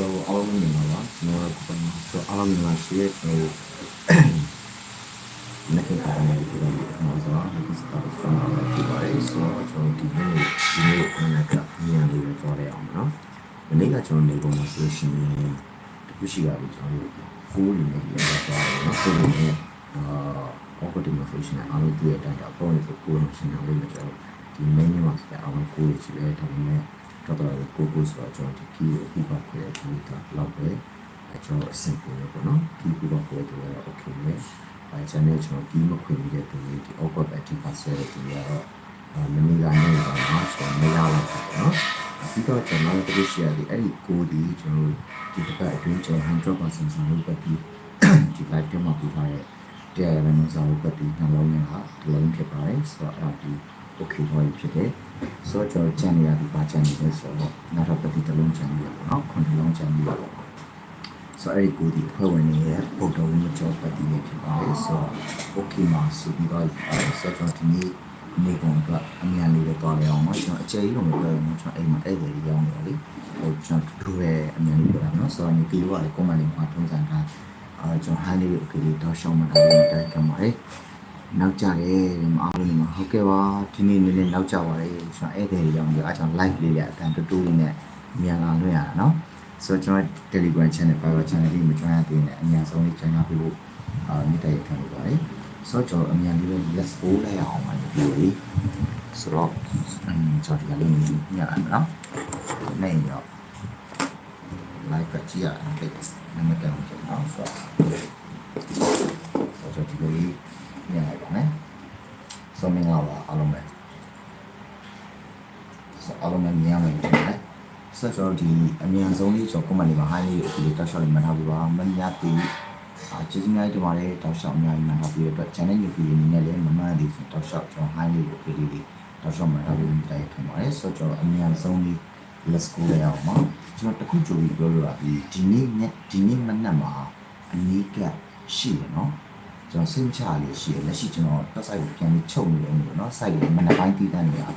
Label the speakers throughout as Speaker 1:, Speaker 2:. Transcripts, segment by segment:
Speaker 1: တော့အားလုံးမြင်ပါပါကျွန်တော်ကဆိုအားလုံးမြင်ပါရှိရဲ့ဟိုနေ့ကတည်းကဒီလိုမျိုးဆိုတော့ဒီစတာဖန်လာပြပါတယ်ဆိုတော့ကျွန်တော်ဒီနေ့ဒီနေ့အနေကမြန်လေးပဲပြောရအောင်နော်ဒီနေ့ကကျွန်တော်နေပုံမှာဆိုရှင်တခုရှိရပြီကျွန်တော်ကိုယ်လေးနဲ့ပြောတာနော်ဆိုတော့အာအောက်ကဒီမှာဆိုရှင်အားလုံးတွေ့တဲ့အတိုင်းတော့ပုံလေးဆိုကိုယ်နဲ့ရှင်အောင်လို့ကျွန်တော်ဒီ menu မှာဆိုအောင်ကိုယ်ရှိတယ်ဒါပေမဲ့ တော့တော့ကိုကိုဆိုတော့ကျွန်တော်ဒီ key ကိုပြပါခွဲပြီးတော့လောက်ပဲကျွန်တော်အဆင်ပြေတယ်ပေါ့နော် key ပြပါခွဲတော့ okay ပဲအဲကျွန်တော်ကျွန်တော် key မခွဲပြီးတဲ့သူတွေဒီ awkward active password တွေကတော့မမီကနေတော့ကျွန်တော်မရတော့ဘူးပေါ့နော်ဒီတော့ကျွန်တော်တို့ရှိရတဲ့အဲ့ဒီကိုဒီကျွန်တော်ဒီတစ်ပတ်အတွင်းကျွန်တော်100%ဆောင်လုပ်ပြီးဒီ live တက်မှာပြထားတဲ့တရားရတဲ့ဆောင်လုပ်ပြီးနှလုံးနဲ့ဟာဒီလုံးဖြစ်ပါတယ်ဆိုတော့အဲ့ဒီ okay ဟောဖြစ်တယ်ဆိုတော့ကျွန်တော်ကြံနေရဒီပါကြံနေလဲဆိုတော့နောက်တော့ပတိတလုံးကြံနေရပါတော့ခွန်တလုံးကြံနေရပါဆိုအဲ့ဒီကိုဒီဖွဲ့ဝင်နေရဗုဒ္ဓဝိနည်းကျော်ပတိနေဖြစ်ပါတယ်ဆိုတော့ okay မှာဆိုပြီးတော့ဆိုတော့ဒီနေ့နေကုန်ကအမြန်လေးပဲတော်ရအောင်နော်ကျွန်တော်အကျယ်ကြီးလို့မပြောရဘူးကျွန်တော်အိမ်မှာဧည့်သည်ရောင်းနေပါလေဟိုကျွန်တော်တို့ရဲ့အမြန်လေးပြောတာနော်ဆိုတော့ဒီကီလိုကလည်း comment လေးမှာထုံးစံထားအာကျွန်တော်ဟန်လေးကို okay လေးတောက်ရှောင်းမှလည်းတိုက်ကမှာလေ နောက်ကြတယ်မအားလို့မှာဟုတ်ကဲ့ပါဒီနေ့နေ့လေးနောက်ကြပါလေကျွန်တော်ဧည့်သည်ရောင်းနေအားကြောင့် live လေးလည်းအတန်တူတူလေးနဲ့မြန်လာလွှင့်ရတာနော်ဆိုတော့ကျွန်တော် Telegram channel Fiverr channel လေးမ join ရသေးတဲ့အများဆုံးလေး join လုပ်ဖို့အာမြစ်တဲ့ခံလို့ပါတယ်ဆိုတော့ကျွန်တော်အမြန်လေး let's go လိုက်အောင်ပါပြောလေးဆိုတော့အင်းကျွန်တော်ဒီကလေးညရအောင်နော်နေရော live ကကြည့်ရအောင်ပြနမတောင်းကျွန်တော်ဆိုတော့ကျွန်တော်ဒီကလေးညရပါမယ် ဆိုမင်္ဂလာပါအားလုံးပဲဆိုအားလုံးပဲမြင်ရမယ်ကျွန်တော်လည်းဆက်ကျွန်တော်ဒီအမြန်ဆုံးလေးကျွန်တော် comment လေးမှာ hi လေးကိုဒီတောက်လျှောက်လေးမှတ်ထားပြပါမမြတ်သေးအာကျေးဇူးများတင်ပါတယ်တောက်လျှောက်အများကြီးမှတ်ထားပြီးတဲ့အတွက် channel ညွှန်ပြီးနေနဲ့လည်းမမှန်သေးဘူးတောက်လျှောက်ကျွန်တော် hi လေးကိုဒီလေးလေးတောက်လျှောက်မှတ်ထားပြီးတိုက်ခံပါတယ်ဆိုတော့ကျွန်တော်အမြန်ဆုံးလေး let's go ရအောင်ပါကျွန်တော်တခုကြိုပြီးပြောလို့ရပြီဒီနေ့နဲ့ဒီနေ့မနက်မှာအနည်းကရှိရနော် ကျွန်တော်စိတ်ချလေးရှိရလက်ရှိကျွန်တော်တက်ဆိုင်ကိုပြန်ပြီးချုပ်နေတယ်လို့နော်စိုက်ရမနက်ပိုင်းတည်တန်းနေတာ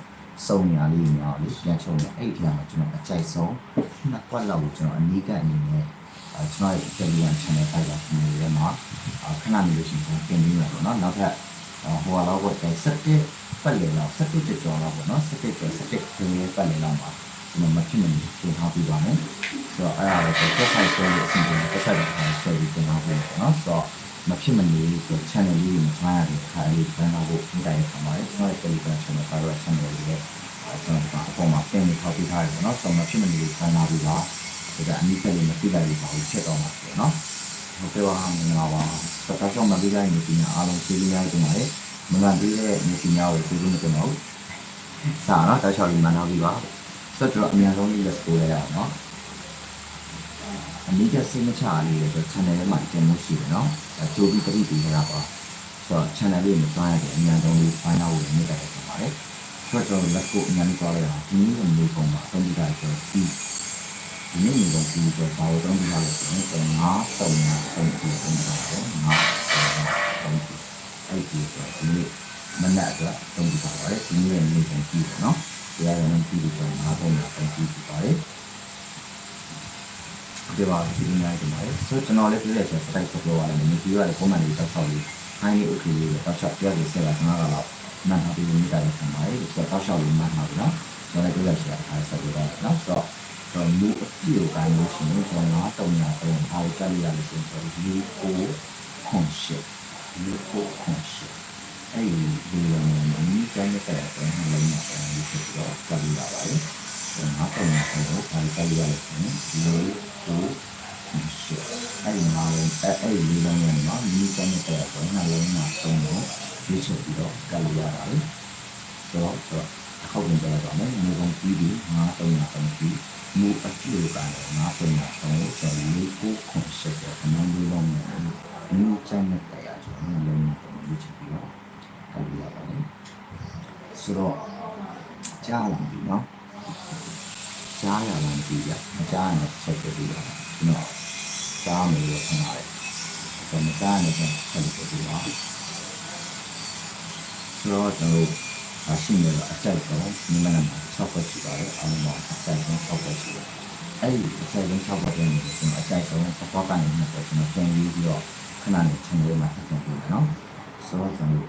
Speaker 1: စုံညာလေးညာလေးပြန်ချုပ်နေအဲ့ဒီထဲမှာကျွန်တော်အကြိုက်ဆုံးနှစ်ကွက်လောက်ကိုကျွန်တော်အနည်းကအနေနဲ့အဲကျွန်တော်ရဲ့ Telegram channel ဖိုက်တာနေရမှာခဏနေလို့ရှိရင်ပြင်ပြီးမှာပေါ့နော်နောက်ထပ်ဟိုကတော့ပေါ့17ပတ်လေလောက်17ကျော်လောက်ပေါ့နော်17ကျော်17ပြင်လေးပတ်လေလောက်မှာကျွန်တော်မဖြစ်မနေပြင်ထားပြီးပါမယ်ဆိုတော့အဲ့ဒါလည်းတက်ဆိုင်ဆွဲလို့အဆင်ပြေတက်ဆိုင်တော့ဆွဲပြီးပြင်ထားပြီးပေါ့နော်ဆိုတော့ မဖြစ်မနေဆို channel လေးကိုမှားရတယ်ခါလေးပြန်လာဖို့မိတိုင်းခံပါတယ်ကျွန်တော်ရဲ့ Telegram channel private channel လေးလည်းကျွန်တော်အပေါ်မှာပြင်နေထောက်ပြထားတယ်ပေါ့နော်ဆိုတော့မဖြစ်မနေခံလာပြီးပါဒါကအနိကလေးမပြလိုက်ဘူးပါဘူးချက်တော့မှာပေါ့နော်ဟုတ်ကဲ့ပါမင်္ဂလာပါစကားကြောင့်မပြလိုက်နေပြီအားလုံးကျေးဇူးများတင်ပါတယ်မင်္ဂလာပေးတဲ့နေပညာကိုကျေးဇူးမတင်ပါဘူးစာနော်တောက်ချောက်လေးမှန်တော့ပြီပါဆက်တော့အများဆုံးလေး let's go လိုက်ရအောင်နော်အနည်းကစိတ်မချလေးရဲ့ channel ထဲမှာတင်လို့ရှိတယ်နော်အ ကျိုးပြီးတတိပြီးရတာပါဆိုတော့ channel လေးမသွားရတဲ့အများဆုံးလေး final ကိုမြင်တယ်ဖြစ်ပါတယ်ဆိုတော့ let's go အများကြီးသွားလိုက်အောင်ဒီနေ့မျိုးပုံမှာအသုံးပြုတာဆိုတော့ဒီဒီနေ့မျိုးပုံပြီးတော့ဘာလို့အသုံးပြုရလဲဆိုတော့ငါးပုံညာပုံပြီးပုံတာတော့ငါးပုံအဲ့ဒီဆိုဒီနေ့မနက်အတွက်အသုံးပြုတာပါတယ်ဒီနေ့ရဲ့မျိုးပုံပြီးတော့နော်တရားရုံးပြီးတော့ငါးပုံညာပုံပြီးပါတယ် ဒီပါဒီနေ့ဒီမှာဆိုကျွန်တော်လည်းပြည့်တဲ့ချက်စတိုက်ဆက်ပြောရမယ်ဒီဗီဒီယိုကလည်း comment လေးတောက်ချောက်လေးဟိုင်းလေးဥက္ကဋ္ဌလေးတောက်ချောက်ပြရစီဆက်လာခဏကတော့မှတ်ထားပြီးမိတာရခံပါတယ်ဒီတော့တောက်ချောက်လေးမှတ်ထားပြီနော်ကျွန်တော်လည်းပြည့်တဲ့ချက်အားဆက်ပြောရအောင်နော်ဆိုတော့ကျွန်တော်လူအပြည့်ကိုကိုင်းလို့ရှိရင်ကျွန်တော်ငါးတုံညာတုံအားကိုကြက်လိုက်ရလို့ရှိရင်ကျွန်တော်လူကိုခွန်ရှစ်လူကိုခွန်ရှစ်အဲ့ဒီဒီလိုမျိုးအင်းကျန်တဲ့တဲ့အဲ့ဒီလုံးမှာဒီဖြစ်တော့ကြက်လိုက်ရပါတယ် ငါးတုံညာတုံကိုအားကြက်လိုက်ရလို့ရှိရင်လူကိုရှိအဲ့ဒီမှာလည်းအဲ့အဲ့ဒီလေးလုံးနဲ့နော်မိကျတဲ့တဲ့ဆိုနှလုံးမှာသုံးလို့ရွေးချယ်ပြီးတော့ကလေးရတာလေဆိုတော့ဆိုတော့အခုပြန်ကြရတော့မယ်ငွေကုန်ပြီးပြီးငါးသုံးရအောင်ပြီးမူအကျိုးကလည်းငါးသုံးရအောင်လို့ဆိုရင်လေးကိုခွန်ရှိတဲ့ခဏလေးလုံးနဲ့မိကျတဲ့တဲ့ဆိုနှလုံးမှာရွေးချယ်ပြီးတော့ကလေးရပါတယ်ဆိုတော့ကြားလာပြီနော် ကြားရလာပြီရမကြားရင်ဆက်ပြပြီးတော့နော်ကြားမယ်လို့ခဏလေးဒါမကြားရင်ဆက်ပြပြီးတော့ဆိုတော့ကျွန်တော်အရှိနေတော့အကြိုက်ဆုံးညီမနာမှာ6ခွက်ရှိပါတယ်အားလုံးအကြိုက်ဆုံး6ခွက်ရှိတယ်အဲ့ဒီအချက်လုံး၆ပါးတင်နေကျွန်တော်အကြိုက်ဆုံးစပေါ်ကနေမှတော့ကျွန်တော်ပြန်ပြီးပြီးတော့ခဏနဲ့ channel လေးမှာထပ်ပြန်ပြမယ်နော်ဆိုတော့ကျွန်တော်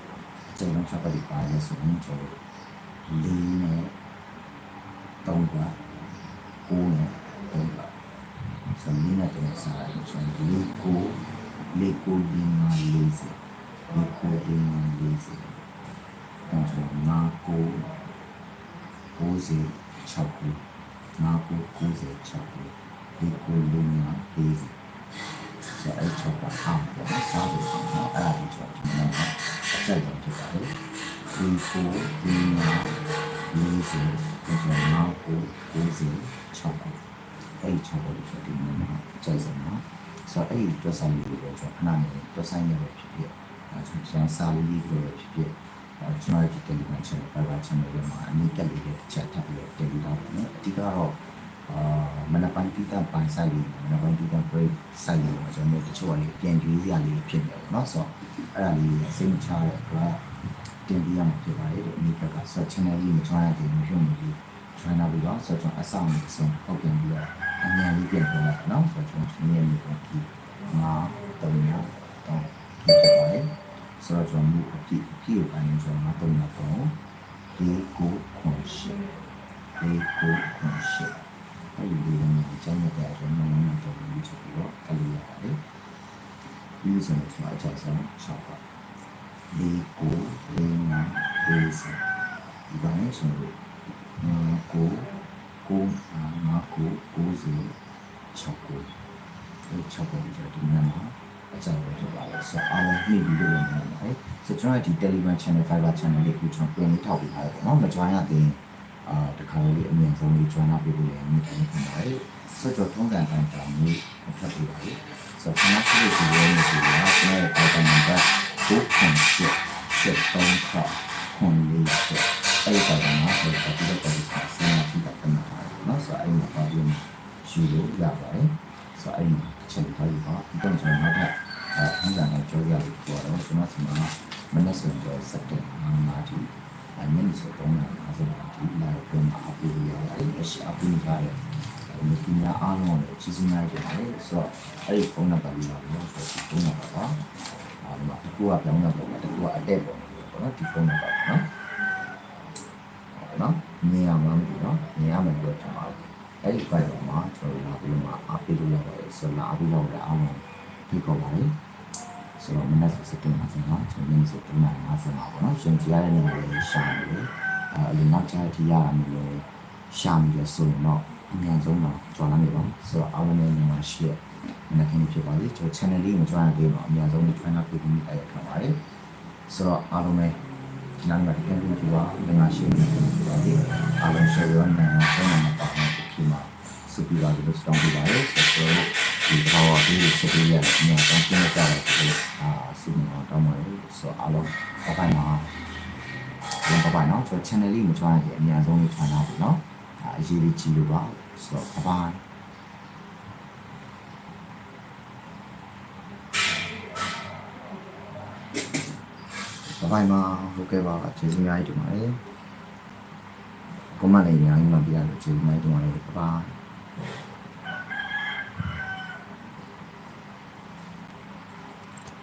Speaker 1: အကြိုက်လုံး၆ပါးဒီပါရဲဆိုရင်ကျွန်တော်လေးနဲ့သုံးပါကိုးနဲ့သုံးပါ ဆိုတော့လေးနဲ့သုံးစားတယ်ကျွန်တော်လေးကိုလေးကိုလေးငါလေးစီလေးကိုလေးငါလေးစီအဲ့တော့ အဲ့ဒီ channel တွေဖြစ်ပြီးတော့ကြိုက်စမ်းပါဆိုတော့အဲ့ဒီတွက်ဆိုင်လေးတွေကိုကျွန်တော်ခဏနေတွက်ဆိုင်ရပဲဖြစ်ဖြစ်အဲကျွန်တော်စာလေးလေးတွေဖြစ်ဖြစ်ကျွန်တော်ဒီ Telegram channel ပါပါ channel တွေမှာအနည်းတက်လေးတစ်ချက်ထပ်ပြီးတော့တင်ပြတော့နော်အဓိကတော့အာမနပန်တီတန်ပိုင်းဆိုင်လေးမနပန်တီတန်ပွဲဆိုင်လေးမှာကျွန်တော်တချို့ကနေပြန်ကြွေးစရာလေးဖြစ်နေတယ်နော်ဆိုတော့အဲ့ဒါလေးစိတ်မချရတဲ့အတွက်တင်ပြရမှာဖြစ်ပါတယ်ဒီအနည်းကက search channel လေးမချရတဲ့မဖြစ်ဘူး trainer ပြီးတော့ search အဆောင်အဆုံးဟုတ်ပြန်ပြီးတော့ အမြန်ကြီးပြန်ပြန်လိုက်နော်ဆိုတော့ကျွန်တော်ဒီနေ့ကိုကြည့်ငါတုံးရတော့ကြည့်ပါလေဆိုတော့ကျွန်တော်ဒီအကြည့်ကိုပိုင်းကျွန်တော်တုံးရတော့ဒီကိုခွန်ရှိဒီကိုခွန်ရှိအဲ့ဒီလိုမျိုးကျွန်တော်တရားကျွန်တော်မှတော့ဒီချက်ပြီးတော့အလုပ်ရတယ်ဒီဆိုတော့ကျွန်တော်အချက်ဆုံးချက်ပါဒီကိုလင်းနာဒီစဒီပိုင်းဆိုတော့ကို ကိုငါကိုကိုစီ6ကိုအဲ6ကိုကြဒီမှာအကြောင်းရဖြစ်ပါလေဆိုတော့အားလုံးနှိပ်ပြီးလို့လည်းမဟုတ်ဘူးဆိုတော့ဒီ Telegram channel Fiber channel လေးကိုကျွန်တော်ပြန်ထောက်ပြီးထားတယ်ပေါ့နော်မ join ရသေးအာတခါလေးအမြင်ဆုံးလေး join လုပ်ပြီးလို့လည်းမြင်တယ်ခင်ဗျာဆိုတော့ထုံးစံတိုင်းတောင်မျိုးဖတ်ပြပါလေဆိုတော့ကျွန်တော်ဆက်ပြီးပြောနေစီလာကျွန်တော် Fiber number 9.8 7.6 ယူလို့ရပါတယ်ဆိုတော့အဲ့ဒီချက်ထားပြီးတော့ဒီတော့ကျွန်တော်နောက်ထပ်အဲအင်္ဂါနဲ့ကြောရလို့ပြောတော့ကျွန်တော်စီမှာမနေ့ဆိုတော့စက်တင်ဘာမှာဒီအမြင့်ဆိုတော့နာမှာဆိုတော့ဒီလာပြန်မှာအပူရရတယ်အရှိအပူထားတယ်ဒီကနေ့အားလုံးကိုချီးစင်းလိုက်တယ်ဆိုတော့အဲ့ဒီဖုန်းနံပါတ်လေးပါလို့ဆိုတော့ဖုန်းနံပါတ်ပါအာဒီမှာတစ်ခုကပြောင်းရပုံတစ်ခုကအတက်ပုံပေါ့နော်ဒီဖုန်းနံပါတ်နော်နော်မြင်ရမှာမဟုတ်နော်မြင်ရမယ်လို့ထင်ပါတယ် အဲ့ဒီ file မှာကျွန်တော်လာပြီးတော့အားပေးလို့ရပါတယ်ဆိုတော့အားပေးလို့လည်းအားလုံးဒီကောပါလေဆိုတော့မနက်စက်တင်မှာဆိုတော့ကျွန်တော်မြင်ဆိုတော့နိုင်မှာဆိုတော့ပေါ့နော်ရှင်ကြရတဲ့နေရာလေးရှာနေတယ်အဲအရင်နောက်ကျထီရတာမျိုးလေရှာနေရဆိုရင်တော့အများဆုံးတော့ကျော်လာနေပါဆိုတော့အားလုံးလည်းညီမရှိရမနက်ခင်းဖြစ်ပါလေကျွန်တော် channel လေးကို join ပေးတော့အများဆုံး join လုပ်ပြီးပြီးအဲ့ရခံပါတယ်ဆိုတော့အားလုံးလည်းဒီနောက်မှာပြန်ပြီးကြည့်ပါငါရှိနေတယ်ပါလေအားလုံး share ရနိုင်အောင်ဆက်နေမှာပါမယ် ဒီမှာစပီလာလို့စတောင်းပြပါလေဆိုတော့ဒီတော့ဒီစပီလာညတော့ပြန်ကြတယ်ဆိုအာစီမံတော့မှာဆိုအားလုံးအပိုင်းမှာပြန်ပါပါနော်ကျွန်တော် channel လေးကို join ရတဲ့အများဆုံးကို join လုပ်ပြီနော်အရေးကြီးကြည့်လို့ပါဆိုတော့ bye ဘိုင်မှာဟုတ်ကဲ့ပါကျေးဇူးများကြီးတင်ပါတယ် ကွန်မန့်လေးအများကြီးမှပြရလို့ကျေးဇူးများတင်ပါတယ်ဘိုင်